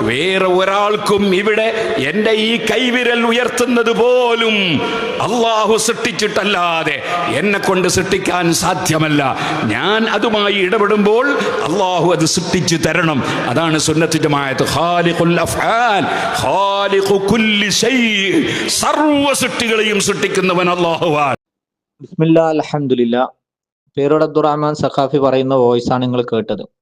വേറെ ഒരാൾക്കും ഇവിടെ എന്റെ ഈ കൈവിരൽ ഉയർത്തുന്നത് പോലും അള്ളാഹു സൃഷ്ടിച്ചിട്ടല്ലാതെ എന്നെ കൊണ്ട് സൃഷ്ടിക്കാൻ സാധ്യമല്ല. ഞാൻ അതുമായി ഇടപെടുമ്പോൾ അള്ളാഹു അത് സൃഷ്ടിച്ചു തരണം. അതാണ് സുന്നത്തിജമായത് സൃഷ്ടിക്കുന്നവൻ അള്ളാഹുവാൻ ബിസ്മില്ല അലഹമില്ല സഖാഫി പറയുന്ന വോയിസ് ആണ് നിങ്ങൾ കേട്ടത്.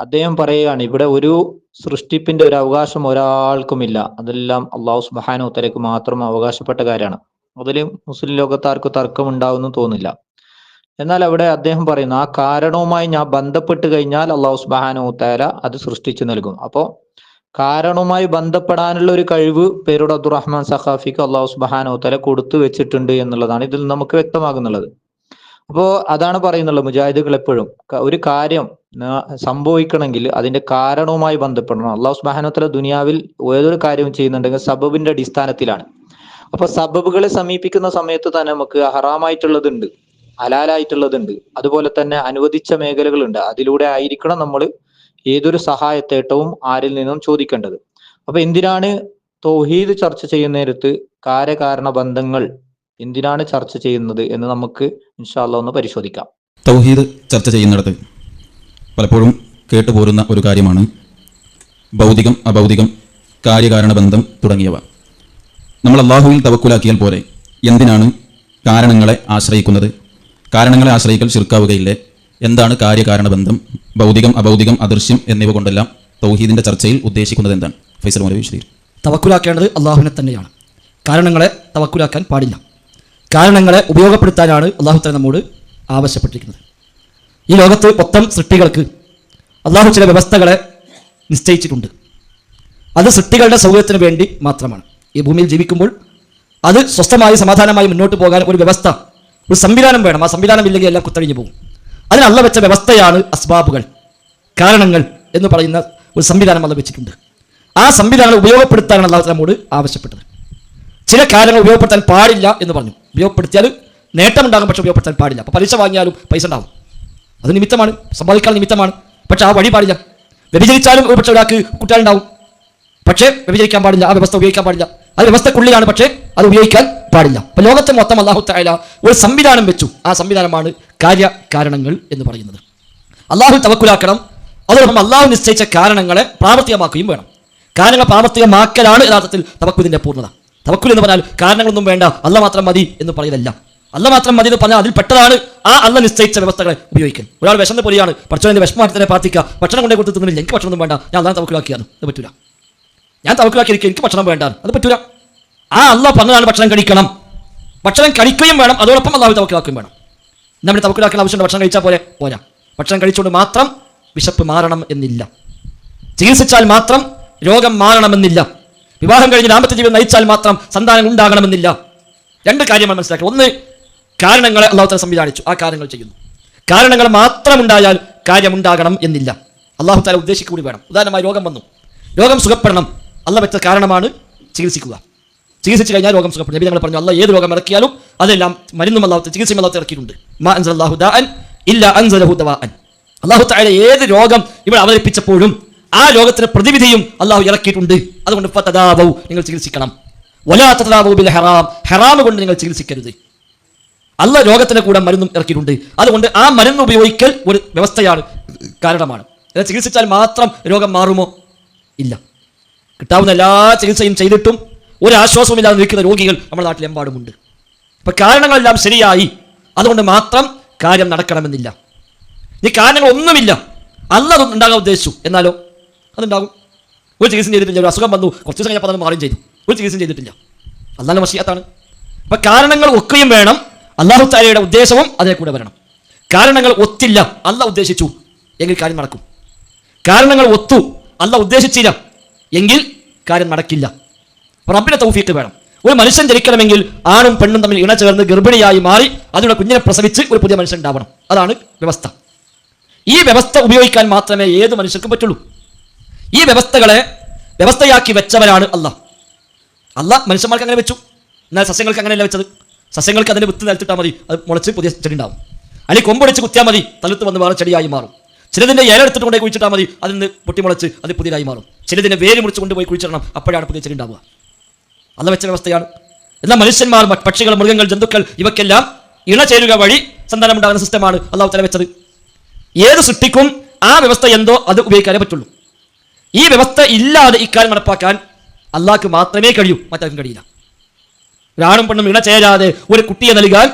അദ്ദേഹം പറയുകയാണ് ഇവിടെ ഒരു സൃഷ്ടിപ്പിന്റെ ഒരു അവകാശം ഒരാൾക്കുമില്ല. അതെല്ലാം അള്ളാഹു സുബാന ഉത്തരക്ക് മാത്രം അവകാശപ്പെട്ട കാര്യമാണ്. അതിൽ മുസ്ലിം ലോകത്താർക്ക് തർക്കം ഉണ്ടാവുമെന്ന് തോന്നില്ല. എന്നാൽ അവിടെ അദ്ദേഹം പറയുന്നു ആ കാരണവുമായി ഞാൻ ബന്ധപ്പെട്ട് കഴിഞ്ഞാൽ അള്ളാഹു സുബാന ഉത്തര അത് സൃഷ്ടിച്ചു നൽകും. അപ്പോൾ കാരണവുമായി ബന്ധപ്പെടാനുള്ള ഒരു കഴിവ് പേരോട് അബ്ദുറഹ്മാൻ സഖാഫിക്ക് അള്ളാഹു സുബാന ഉത്തര കൊടുത്തു വെച്ചിട്ടുണ്ട് എന്നുള്ളതാണ് ഇതിൽ നമുക്ക് വ്യക്തമാകുന്നുള്ളത്. അപ്പോ അതാണ് പറയുന്നുള്ളത് മുജാഹിദുകൾ എപ്പോഴും. ഒരു കാര്യം സംഭവിക്കണമെങ്കിൽ അതിന്റെ കാരണവുമായി ബന്ധപ്പെടണം. അള്ളാഹു സുബാനോത്തല ദുനിയാവിൽ ഏതൊരു കാര്യവും ചെയ്യുന്നുണ്ടെങ്കിൽ സബബിന്റെ അടിസ്ഥാനത്തിലാണ്. അപ്പൊ സബബുകളെ സമീപിക്കുന്ന സമയത്ത് തന്നെ നമുക്ക് ഹറാമായിട്ടുള്ളതുണ്ട് ഹലാലായിട്ടുള്ളതുണ്ട്. അതുപോലെ തന്നെ അനുവദിച്ച മേഖലകളുണ്ട്. അതിലൂടെ ആയിരിക്കണം നമ്മൾ ഏതൊരു സഹായത്തേട്ടവും ആരിൽ നിന്നും ചോദിക്കേണ്ടത്. അപ്പൊ എന്തിനാണ് തൗഹീദ് ചർച്ച ചെയ്യുന്ന നേരത്ത് കാര്യകാരണ ബന്ധങ്ങൾ എന്തിനാണ് ചർച്ച ചെയ്യുന്നത് എന്ന് നമുക്ക് ഇൻഷാല്ല ഒന്ന് പരിശോധിക്കാം. തൗഹീദ് ചർച്ച ചെയ്യുന്നിടത്ത് പലപ്പോഴും കേട്ടുപോരുന്ന ഒരു കാര്യമാണ് ഭൗതികം അഭൗതികം കാര്യകാരണ ബന്ധം തുടങ്ങിയവ. നമ്മൾ അള്ളാഹുവിൽ തവക്കുലാക്കിയാൽ പോരെ. എന്തിനാണ് കാരണങ്ങളെ ആശ്രയിക്കുന്നത്? കാരണങ്ങളെ ആശ്രയിക്കൽ ശിർക്കാവുകയില്ലേ? എന്താണ് കാര്യകാരണ ബന്ധം ഭൗതികം അഭൗതികം അദൃശ്യം എന്നിവ കൊണ്ടെല്ലാം തൗഹീദിന്റെ ചർച്ചയിൽ ഉദ്ദേശിക്കുന്നത് എന്താണ്? ഫൈസൽ മൗലവി വിശദീകരിക്കും തവക്കുലാക്കേണ്ടത് അള്ളാഹുവിനെ തന്നെയാണ്. കാരണങ്ങളെ തവക്കുലാക്കാൻ പാടില്ല. കാരണങ്ങളെ ഉപയോഗപ്പെടുത്താനാണ് അള്ളാഹു തന്നെ നമ്മോട് ആവശ്യപ്പെട്ടിരിക്കുന്നത്. ഈ ലോകത്ത് മൊത്തം സൃഷ്ടികൾക്ക് അള്ളാഹു ചില വ്യവസ്ഥകളെ നിശ്ചയിച്ചിട്ടുണ്ട്. അത് സൃഷ്ടികളുടെ സൗകര്യത്തിന് വേണ്ടി മാത്രമാണ്. ഈ ഭൂമിയിൽ ജീവിക്കുമ്പോൾ അത് സ്വസ്ഥമായി സമാധാനമായി മുന്നോട്ട് പോകാൻ ഒരു വ്യവസ്ഥ ഒരു സംവിധാനം വേണം. ആ സംവിധാനം ഇല്ലെങ്കിൽ എല്ലാം കുത്തഴിഞ്ഞു പോകും. അതിന് അള്ള വെച്ച വ്യവസ്ഥയാണ് അസ്ബാബുകൾ കാരണങ്ങൾ എന്ന് പറയുന്ന ഒരു സംവിധാനം അള്ള വെച്ചിട്ടുണ്ട്. ആ സംവിധാനം ഉപയോഗപ്പെടുത്താനാണ് അള്ളാഹു നമ്മോട് ആവശ്യപ്പെട്ടത്. ചില കാര്യങ്ങൾ ഉപയോഗപ്പെടുത്താൻ പാടില്ല എന്ന് പറഞ്ഞു. ഉപയോഗപ്പെടുത്തിയാൽ നേട്ടമുണ്ടാകും പക്ഷെ ഉപയോഗപ്പെടുത്താൻ പാടില്ല. അപ്പോൾ പലിശ വാങ്ങിയാലും പൈസ ഉണ്ടാവും. അത് നിമിത്തമാണ് സമ്പാദിക്കാൻ നിമിത്തമാണ്. പക്ഷെ ആ വഴി പാടില്ല. വ്യഭിചരിച്ചാലും ഒരു പക്ഷേ ഒരാൾക്ക് കുട്ടികളുണ്ടാവും പക്ഷേ വ്യഭിചരിക്കാൻ പാടില്ല ആ വ്യവസ്ഥ ഉപയോഗിക്കാൻ പാടില്ല. ആ വ്യവസ്ഥക്കുള്ളിലാണ് പക്ഷേ അത് ഉപയോഗിക്കാൻ പാടില്ല. അപ്പൊ ലോകത്തെ മൊത്തം അള്ളാഹുത്തായ ഒരു സംവിധാനം വെച്ചു. ആ സംവിധാനമാണ് കാര്യ കാരണങ്ങൾ എന്ന് പറയുന്നത്. അള്ളാഹു തവക്കുലാക്കണം. അതോടൊപ്പം അള്ളാഹു നിശ്ചയിച്ച കാരണങ്ങളെ പ്രാവർത്തികമാക്കുകയും വേണം. കാരണങ്ങൾ പ്രാവർത്തികമാക്കലാണ് യഥാർത്ഥത്തിൽ തവക്കുലിന്റെ പൂർണത. തവക്കുൽ എന്ന് പറഞ്ഞാൽ കാരണങ്ങളൊന്നും വേണ്ട അല്ല മാത്രം മതി എന്ന് പറയലല്ല അല്ല മാത്രം മതി പറഞ്ഞാൽ അതിൽ പെട്ടതാണ്. ആ അല്ല നിശ്ചയിച്ച വ്യവസ്ഥകളെ ഉപയോഗിക്കുന്നത് ഒരാൾ വിശന്ന് പോലെയാണ് ഭക്ഷണം വിഷമത്തിനെ പ്രാർത്ഥിക്കുക ഭക്ഷണം കൊണ്ടേ കൊടുത്ത് തിന്നില്ല എനിക്ക് ഭക്ഷണം വേണ്ട. ഞാൻ അല്ലാതെ തവക്കിലാക്കിയാണ് അത് പറ്റൂല. ഞാൻ തവക്കിലാക്കിയിരിക്കും. എനിക്ക് ഭക്ഷണം വേണ്ട. അത് പറ്റൂല. ആ അല്ല പറഞ്ഞതാണ് ഭക്ഷണം കഴിക്കണം. ഭക്ഷണം കഴിക്കുകയും വേണം. അതോടൊപ്പം അല്ലാതെ തവക്കിലാക്കുകയും വേണം. നമ്മൾ തവക്കിലാക്കുന്ന ആവശ്യമുണ്ട്. ഭക്ഷണം കഴിച്ചാൽ പോലെ പോരാ. ഭക്ഷണം കഴിച്ചുകൊണ്ട് മാത്രം വിശപ്പ് മാറണം എന്നില്ല. ചികിത്സിച്ചാൽ മാത്രം രോഗം മാറണമെന്നില്ല. വിവാഹം കഴിഞ്ഞ് ദാമ്പത്യ ജീവിതം നയിച്ചാൽ മാത്രം സന്താനം ഉണ്ടാകണമെന്നില്ല. രണ്ട് കാര്യമാണ് മനസ്സിലാക്കുക ഒന്ന് കാരണങ്ങളെ തല സംവിധാനിച്ചു. ആ കാര്യങ്ങൾ ചെയ്യുന്നു. കാരണങ്ങൾ മാത്രം ഉണ്ടായാൽ കാര്യമുണ്ടാകണം എന്നില്ല. അള്ളാഹു താല ഉദ്ദേശിക്കൂടി കൂടി വേണം. ഉദാഹരണമായി രോഗം വന്നു. രോഗം സുഖപ്പെടണം. അല്ല വെച്ച കാരണമാണ് ചികിത്സിക്കുക. ചികിത്സിച്ച് കഴിഞ്ഞാൽ രോഗം സുഖപ്പെടും. നബി ഞങ്ങൾ പറഞ്ഞു അല്ല ഏത് രോഗം ഇറക്കിയാലും അതെല്ലാം മരുന്നും അല്ലാത്ത ചികിത്സയും അല്ലാത്ത ഇറക്കിയിട്ടുണ്ട്. മാ ഇല്ല അൻസലഹു അള്ളാഹു താല ഏത് രോഗം ഇവിടെ അവതരിപ്പിച്ചപ്പോഴും ആ രോഗത്തിന് പ്രതിവിധിയും അള്ളാഹു ഇറക്കിയിട്ടുണ്ട്. അതുകൊണ്ട് ഫതദാവൗ നിങ്ങൾ ചികിത്സിക്കണം. വലാ തതദാവൗ ബിൽ ഹറാം. ഹറാം കൊണ്ട് നിങ്ങൾ ചികിത്സിക്കരുത്. അല്ല രോഗത്തിന് കൂടെ മരുന്നും ഇറക്കിയിട്ടുണ്ട്. അതുകൊണ്ട് ആ മരുന്ന് ഉപയോഗിക്കൽ ഒരു വ്യവസ്ഥയാണ് കാരണമാണ്. ഇത് ചികിത്സിച്ചാൽ മാത്രം രോഗം മാറുമോ? ഇല്ല. കിട്ടാവുന്ന എല്ലാ ചികിത്സയും ചെയ്തിട്ടും ഒരു ആശ്വാസവുമില്ലാതെ നിൽക്കുന്ന രോഗികൾ നമ്മുടെ നാട്ടിലെമ്പാടുമുണ്ട് അപ്പൊ കാരണങ്ങളെല്ലാം ശരിയായി. അതുകൊണ്ട് മാത്രം കാര്യം നടക്കണമെന്നില്ല. ഈ കാരണങ്ങൾ ഒന്നുമില്ല. അല്ല ഉണ്ടാകാൻ ഉദ്ദേശിച്ചു. എന്നാലോ? അതുണ്ടാകും. ഒരു ചികിത്സ ചെയ്തിട്ടില്ല. ഒരു അസുഖം വന്നു. കുറച്ച് ദിവസം കഴിഞ്ഞപ്പോൾ അത് മാറുകയും ചെയ്തു. ഒരു ചികിത്സ ചെയ്തിട്ടില്ല. അല്ലാതെ വശിയാത്താണ് അപ്പൊ കാരണങ്ങൾ ഒക്കെയും വേണം. അള്ളാഹു താലയുടെ ഉദ്ദേശവും അതേ കൂടെ വരണം. കാരണങ്ങൾ ഒത്തില്ല അല്ല ഉദ്ദേശിച്ചു എങ്കിൽ കാര്യം നടക്കും. കാരണങ്ങൾ ഒത്തു അല്ല ഉദ്ദേശിച്ചില്ല എങ്കിൽ കാര്യം നടക്കില്ല. റബ്ബിനെ തൗഫീക്ക് വേണം. ഒരു മനുഷ്യൻ ജനിക്കണമെങ്കിൽ ആണും പെണ്ണും തമ്മിൽ ഇണ ചേർന്ന് ഗർഭിണിയായി മാറി അതിനുള്ള കുഞ്ഞിനെ പ്രസവിച്ച് ഒരു പുതിയ മനുഷ്യൻ ഉണ്ടാവണം. അതാണ് വ്യവസ്ഥ. ഈ വ്യവസ്ഥ ഉപയോഗിക്കാൻ മാത്രമേ ഏത് മനുഷ്യർക്കും പറ്റുള്ളൂ. ഈ വ്യവസ്ഥകളെ വ്യവസ്ഥയാക്കി വെച്ചവരാണ് അല്ല അല്ല മനുഷ്യന്മാർക്ക് അങ്ങനെ വെച്ചു. എന്നാൽ സസ്യങ്ങൾക്ക് അങ്ങനെയല്ല വെച്ചത്. സസ്യങ്ങൾക്ക് അതിന്റെ വിത്ത് നിലത്തിട്ടാൽ മതി. അത് മുളച്ച് പുതിയ ചെടി ഉണ്ടാവും. അല്ലെങ്കിൽ കൊമ്പൊടിച്ച് കുത്തിയാൽ മതി. തലത്ത് വന്ന് വേറെ ചെടിയായി മാറും. ചിലതിന്റെ ഇല എടുത്തിട്ട് കൊണ്ടുപോയി കുഴിച്ചിട്ടാൽ മതി. അതിൽ നിന്ന് പൊട്ടിമുളച്ച് അത് പുതിയതായി മാറും. ചിലതിന്റെ വേര് മുറിച്ച് കൊണ്ടുപോയി കുഴിച്ചിടണം. അപ്പോഴാണ് പുതിയ ചെടി ഉണ്ടാവുക. അല്ല വെച്ച വ്യവസ്ഥയാണ്. എന്നാൽ മനുഷ്യന്മാർ പക്ഷികൾ മൃഗങ്ങൾ ജന്തുക്കൾ ഇവയ്ക്കെല്ലാം ഇണ ചേരുക വഴി സന്താനമുണ്ടാകുന്ന സിസ്റ്റമാണ് അള്ളാഹു തല വെച്ചത്. ഏത് സൃഷ്ടിക്കും ആ വ്യവസ്ഥ എന്തോ അത് ഉപയോഗിക്കാനേ പറ്റുള്ളൂ. ഈ വ്യവസ്ഥ ഇല്ലാതെ ഇക്കാര്യം നടപ്പാക്കാൻ അള്ളാഹ്ക്ക് മാത്രമേ കഴിയൂ. മറ്റാർക്കും കഴിയില്ല. ഒരാണും പെണ്ണും ഇണ ചേരാതെ ഒരു കുട്ടിയെ നൽകാൻ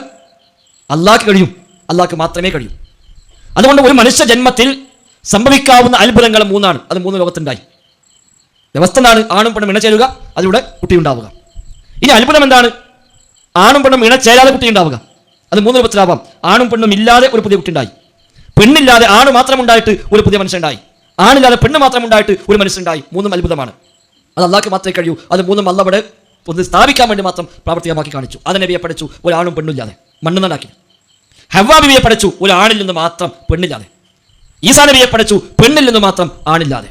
അള്ളാഹ്ക്ക് കഴിയും. അള്ളാഹ്ക്ക് മാത്രമേ കഴിയൂ. അതുകൊണ്ട് ഒരു മനുഷ്യ ജന്മത്തിൽ സംഭവിക്കാവുന്ന അത്ഭുതങ്ങൾ മൂന്നാണ്. അത് മൂന്ന് ലോകത്തുണ്ടായി. വ്യവസ്ഥ എന്താണ്? ആണും പെണ്ണും ഇണ ചേരുക അതിലൂടെ കുട്ടി ഉണ്ടാവുക. ഇനി അത്ഭുതം എന്താണ്? ആണും പെണ്ണും ഇണ ചേരാതെ കുട്ടി ഉണ്ടാവുക. അത് മൂന്ന് രൂപത്തിലാവാം. ആണും പെണ്ണും ഇല്ലാതെ ഒരു പുതിയ കുട്ടി ഉണ്ടായി. പെണ്ണില്ലാതെ ആണ് മാത്രം ഉണ്ടായിട്ട് ഒരു പുതിയ മനുഷ്യനുണ്ടായി ആണില്ലാതെ പെണ്ണ് മാത്രം ഉണ്ടായിട്ട് ഒരു മനുഷ്യനുണ്ടായി മൂന്നും അത്ഭുതമാണ്. അത് അള്ളാഹ്ക്ക് മാത്രമേ കഴിയൂ. അത് മൂന്നും അല്ല ഒന്ന് സ്ഥാപിക്കാൻ വേണ്ടി മാത്രം പ്രാവർത്തികമാക്കി കാണിച്ചു. അതിനെ നബിയെ പഠിച്ചു ഒരു ആണും പെണ്ണില്ലാതെ. മണ്ണ് നന്നാക്കി. ഹവ്വാ ബിബിയെ പഠിച്ചു ഒരു ആണിൽ നിന്ന് മാത്രം പെണ്ണില്ലാതെ. ഈസാ നബിയെ പഠിച്ചു പെണ്ണിൽ നിന്ന് മാത്രം ആണില്ലാതെ.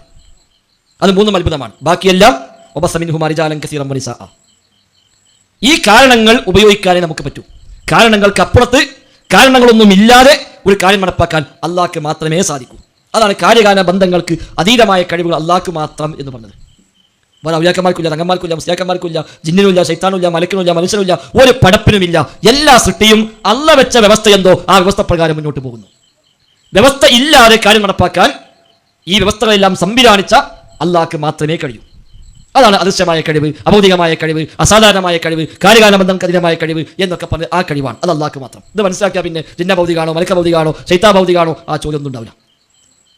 അത് മൂന്നും അത്ഭുതമാണ്. ബാക്കിയെല്ലാം ഈ കാരണങ്ങൾ ഉപയോഗിക്കാനേ നമുക്ക് പറ്റൂ. കാരണങ്ങൾക്ക് അപ്പുറത്ത് കാരണങ്ങളൊന്നും ഇല്ലാതെ ഒരു കാര്യം നടപ്പാക്കാൻ അള്ളാഹ്ക്ക് മാത്രമേ സാധിക്കൂ. അതാണ് കാര്യകാല ബന്ധങ്ങൾക്ക് അതീതമായ കഴിവുകൾ അള്ളാഹ്ക്ക് മാത്രം എന്ന് പറഞ്ഞത്. വേറെ ഔലിയാക്കന്മാർക്കില്ല തങ്ങന്മാർക്കില്ല മുസ്ലിയാക്കന്മാർക്കില്ല ജിന്നിനുമില്ല ശൈത്താനുമില്ല മലക്കിനുമില്ല മനുഷ്യനുമില്ല ഒരു പടപ്പിനുമില്ല. എല്ലാ സൃഷ്ടിയും അള്ള വെച്ച വ്യവസ്ഥ എന്തോ ആ വ്യവസ്ഥ പ്രകാരം മുന്നോട്ട് പോകുന്നു. വ്യവസ്ഥ ഇല്ലാതെ കാര്യം നടപ്പാക്കാൻ ഈ വ്യവസ്ഥകളെല്ലാം സംവിധാനിച്ച അള്ളാഹ്ക്ക് മാത്രമേ കഴിയൂ. അതാണ് അദൃശ്യമായ കഴിവ് അഭൗതികമായ കഴിവ് അസാധാരണമായ കഴിവ് കാര്യകാല ബന്ധം കഠിനമായ കഴിവ് എന്നൊക്കെ പറഞ്ഞ് ആ കഴിവാണ്. അത് അള്ളാഹ്ക്ക് മാത്രം. ഇത് മനസ്സിലാക്കിയാൽ പിന്നെ ജിന്ന ഭൗതികാണോ മലക്ക ഭൗതികാണോ ശൈത്താ ഭൗതികാണോ ആ ചോദ്യം ഒന്നും ഉണ്ടാവില്ല.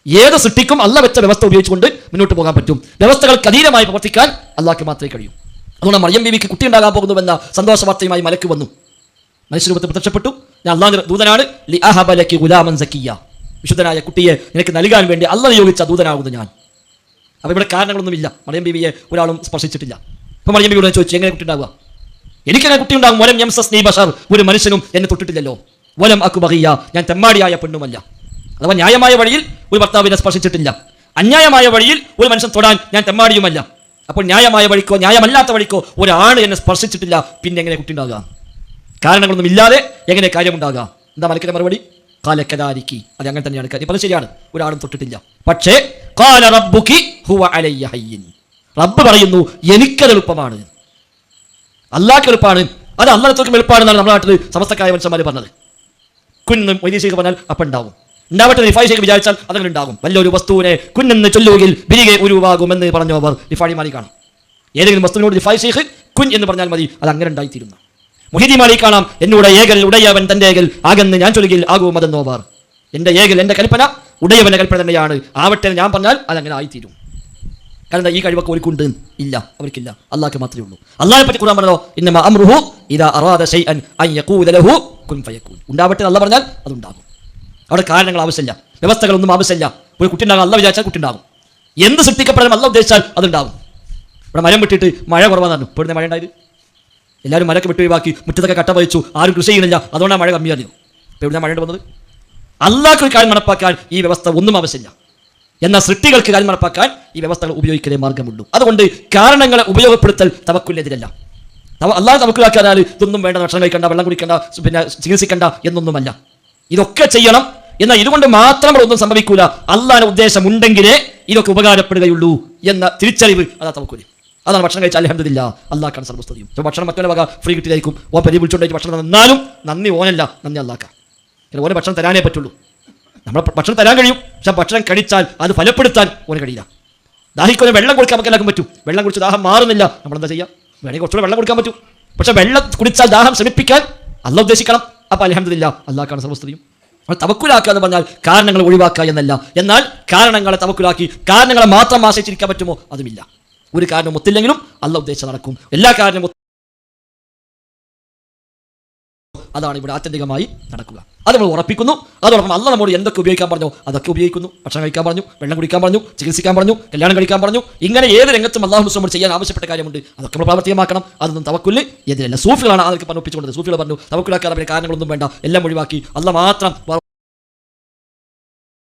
ഏത് സൃഷ്ടിക്കും അല്ല വെച്ച വ്യവസ്ഥ ഉപയോഗിച്ചുകൊണ്ട് മുന്നോട്ട് പോകാൻ പറ്റും. വ്യവസ്ഥകൾക്ക് അധീനമായി പ്രവർത്തിക്കാൻ അള്ളാഹ്ക്ക് മാത്രമേ കഴിയൂ. അതുകൊണ്ട് മറിയം ബീവിക്ക് കുട്ടി ഉണ്ടാകാൻ പോകുന്നുവെന്ന സന്തോഷ വാർത്തയുമായി മലക്ക് വന്നു. മനുഷ്യരൂപത്തിൽ പ്രത്യക്ഷപ്പെട്ടു. ഞാൻ അള്ളാഹ് ദൂതനാണ്. ലി അഹബലക്ക് ഗുലാമൻ സക്കിയ വിശുദ്ധനായ കുട്ടിയെ നിനക്ക് നൽകാൻ വേണ്ടി അല്ല നിയോഗിച്ച ദൂതനാകുന്നു ഞാൻ. അപ്പോൾ ഇവിടെ കാരണങ്ങളൊന്നുമില്ല. മറിയം ബീവിയെ ഒരാളും സ്പർശിച്ചിട്ടില്ല. അപ്പോൾ മറിയം ബീവിയോട് ചോദിച്ചു എങ്ങനെ കുട്ടി ഉണ്ടാവുക എനിക്കെങ്ങനെ കുട്ടി ഉണ്ടാകും വലം എം സസ് നീ ബഷർ. ഒരു മനുഷ്യനും എന്നെ തൊട്ടിട്ടില്ലല്ലോ. വലം അക്കുബഹിയ ഞാൻ തെമ്മാടിയായ പെണ്ണുമല്ല. അഥവാ ന്യായമായ വഴിയിൽ ഒരു ഭർത്താവിനെ സ്പർശിച്ചിട്ടില്ല. അന്യായമായ വഴിയിൽ ഒരു മനുഷ്യൻ തൊടാൻ ഞാൻ തെമ്മാടിയുമല്ല. അപ്പോൾ ന്യായമായ വഴിക്കോ ന്യായമല്ലാത്ത വഴിക്കോ ഒരാണ് എന്നെ സ്പർശിച്ചിട്ടില്ല പിന്നെ എങ്ങനെ കുട്ടി കാരണങ്ങളൊന്നും ഇല്ലാതെ എങ്ങനെ കാര്യമുണ്ടാകുക എന്താ മലക്കിന്റെ മറുപടി? കാലക്കലാരിക്കി അത് അങ്ങനെ തന്നെയാണ് കാര്യം. അത് ശരിയാണ്. ഒരാളും തൊട്ടിട്ടില്ല. പക്ഷേ കാല റബ്ബുക്കി ഹുവ അലയ്യൻ റബ്ബ് പറയുന്നു എനിക്കത് എളുപ്പമാണ്. അള്ളാഹ്ക്ക് എളുപ്പമാണ്. അത് അള്ളാഹത്തോക്കും എളുപ്പമാണെന്നാണ് നമ്മുടെ നാട്ടിൽ സമസ്തക്കായ മനുഷ്യന്മാർ പറഞ്ഞത്. കുന്നും വൈദേശിക പറഞ്ഞാൽ അപ്പം ഉണ്ടാവും. ഉണ്ടാവട്ടെ റിഫായി ഷേഖ് വിചാരിച്ചാൽ അതങ്ങനെ ഉണ്ടാകും വലിയൊരു വസ്തുവിനെ കുന്നെന്ന് ചൊല്ലുകിൽ ബിരികെ ഉരുവാകുമെന്ന് പറഞ്ഞവർ റിഫായി മാലിക്കാണ് കാണാം ഏതെങ്കിലും വസ്തുവിനോട് റിഫായി ഷേഖ് കുൻ എന്ന് പറഞ്ഞാൽ മതി. അത് അങ്ങനെ ഉണ്ടായിത്തീരുന്നു. മുഹിദി മാലി കാണാം എന്നോട് ഏകൽ ഉടയവൻ തന്റെ ഏകൽ ആകെന്ന് ഞാൻ ചൊല്ലുകിൽ ആകും അതെന്നോവാർ എന്റെ ഏകൽ എന്റെ കൽപ്പന ഉടയവന്റെ കൽപ്പന തന്നെയാണ്. ആവട്ടെ ഞാൻ പറഞ്ഞാൽ അതങ്ങനെ ആയിത്തീരും. കാരണം ഈ കഴിവൊക്കെ ഒരുക്കുണ്ട് ഇല്ല അവർക്കില്ല. അള്ളാഹ്ക്ക് മാത്രമേ ഉള്ളൂ. അള്ളാഹെ പറ്റി ഖുർആൻ പറഞ്ഞോ? ഇന്നമ അംറുഹു ഇദാ അറാദ ലഹു കുൻ ഫയകൂൻ ഉണ്ടാവട്ടെ എന്ന് പറഞ്ഞാൽ അതുണ്ടാകും. അവിടെ കാരണങ്ങൾ ആവശ്യമില്ല. വ്യവസ്ഥകളൊന്നും ആവശ്യമില്ല. ഒരു കുട്ടി ഉണ്ടാകും അല്ല വിചാരിച്ചാൽ കുട്ടി ഉണ്ടാകും എന്ത് സൃഷ്ടിക്കപ്പെടാൻ അല്ല ഉദ്ദേശിച്ചാൽ അതുണ്ടാകും. ഇവിടെ മരം വിട്ടിട്ട് മഴ കുറവാന്ന് ഇപ്പോഴത്തെ മഴ ഉണ്ടായത്? എല്ലാവരും മരക്ക് വിട്ട് ഒഴിവാക്കി മുറ്റത്തൊക്കെ കട്ട പതിച്ചു ആരും കൃഷി ചെയ്യുന്നില്ല. അതുകൊണ്ടാണ് മഴ കമ്മിയായിരുന്നു ഇപ്പോൾ എവിടെ മഴ വന്നത് അള്ളാഹ്ക്ക് ഒരു കാര്യം നടപ്പാക്കാൻ ഈ വ്യവസ്ഥ ഒന്നും ആവശ്യമില്ല. എന്നാൽ സൃഷ്ടികൾക്ക് കാര്യം നടപ്പാക്കാൻ ഈ വ്യവസ്ഥകൾ ഉപയോഗിക്കലേ മാർഗമുള്ളൂ. അതുകൊണ്ട് കാരണങ്ങളെ ഉപയോഗപ്പെടുത്തൽ തവക്കുല്ലെതിരല്ല അല്ലാതെ തവക്കുലാക്കാനാൽ ഇതൊന്നും വേണ്ട ഭക്ഷണം കഴിക്കണ്ട വെള്ളം കുടിക്കണ്ട പിന്നെ ചികിത്സിക്കണ്ട എന്നൊന്നുമല്ല. ഇതൊക്കെ ചെയ്യണം എന്നാൽ ഇതുകൊണ്ട് മാത്രം ഒന്നും സംഭവിക്കൂല. അള്ളാഹിന്റെ ഉദ്ദേശം ഉണ്ടെങ്കിലേ ഇതൊക്കെ ഉപകാരപ്പെടുകയുള്ളൂ എന്ന തിരിച്ചറിവ് അതാ തവക്കൂൽ. അതാണ് ഭക്ഷണം കഴിച്ചാൽ അലഹമില്ല അള്ളാഹ്ക്കാണ് സർവസ്തുതിയും ചിലപ്പോൾ ഭക്ഷണം മറ്റൊരു വക ഫ്രീ കിട്ടിയതായിരിക്കും. ഓ പരി വിളിച്ചുകൊണ്ടായിട്ട് ഭക്ഷണം തന്നാലും നന്ദി ഓനല്ല നന്ദി അള്ളാഹ്ക്കാം. കാരണം ഓനെ ഭക്ഷണം തരാനേ പറ്റുള്ളൂ. നമ്മൾ ഭക്ഷണം തരാൻ കഴിയും. പക്ഷെ ഭക്ഷണം കഴിച്ചാൽ അത് ഫലപ്പെടുത്താൻ ഓന് കഴിയില്ല. ദാഹിക്കൊരു വെള്ളം കൊടുക്കാൻ നമുക്ക് എല്ലാവർക്കും പറ്റും. വെള്ളം കുടിച്ച് ദാഹം മാറുന്നില്ല. നമ്മൾ എന്താ ചെയ്യുക വേണമെങ്കിൽ കുറച്ചുകൂടെ വെള്ളം കൊടുക്കാൻ പറ്റും. പക്ഷെ വെള്ളം കുടിച്ചാൽ ദാഹം ശമിപ്പിക്കാൻ അല്ല ഉദ്ദേശിക്കണം. അപ്പോൾ അലഹമില്ല അള്ളാഹ്ക്കാണ് സർവസ്തുതിയും അപ്പോൾ തവക്കുലാക്കുക എന്ന് പറഞ്ഞാൽ കാരണങ്ങൾ ഒഴിവാക്കുക എന്നല്ല. എന്നാൽ കാരണങ്ങളെ തവക്കുലാക്കി കാരണങ്ങളെ മാത്രം ആശ്രയിച്ചിരിക്കാൻ പറ്റുമോ? അതുമില്ല. ഒരു കാരണം ഒത്തില്ലെങ്കിലും അല്ല ഉദ്ദേശം നടക്കും. എല്ലാ കാരണവും അതാണ് ഇവിടെ ആത്യന്തികമായി നടക്കുക. അത് നമ്മൾ ഉറപ്പിക്കുന്നു. അതോടൊപ്പം അല്ല നമ്മോട് എന്തൊക്കെ ഉപയോഗിക്കാൻ പറഞ്ഞു അതൊക്കെ ഉപയോഗിക്കുന്നു. ഭക്ഷണം കഴിക്കാൻ പറഞ്ഞു വെള്ളം കുടിക്കാൻ പറഞ്ഞു ചികിത്സിക്കാൻ പറഞ്ഞു കല്യാണം കഴിക്കാൻ പറഞ്ഞു ഇങ്ങനെ ഏത് രംഗത്തും അള്ളാഹു മുസ്ലിം ചെയ്യാൻ ആവശ്യപ്പെട്ട കാര്യമുണ്ട് അതൊക്കെ നമ്മൾ പ്രാവർത്തികമാക്കണം. അതൊന്നും തവക്കുൽ എതിരല്ല. സൂഫികളാണ് അതൊക്കെ പറഞ്ഞൊപ്പിച്ചുകൊണ്ടത് സൂഫികൾ പറഞ്ഞു തവക്കുലാക്കാതെ കാരണങ്ങളൊന്നും വേണ്ട. എല്ലാം ഒഴിവാക്കി. അല്ല മാത്രം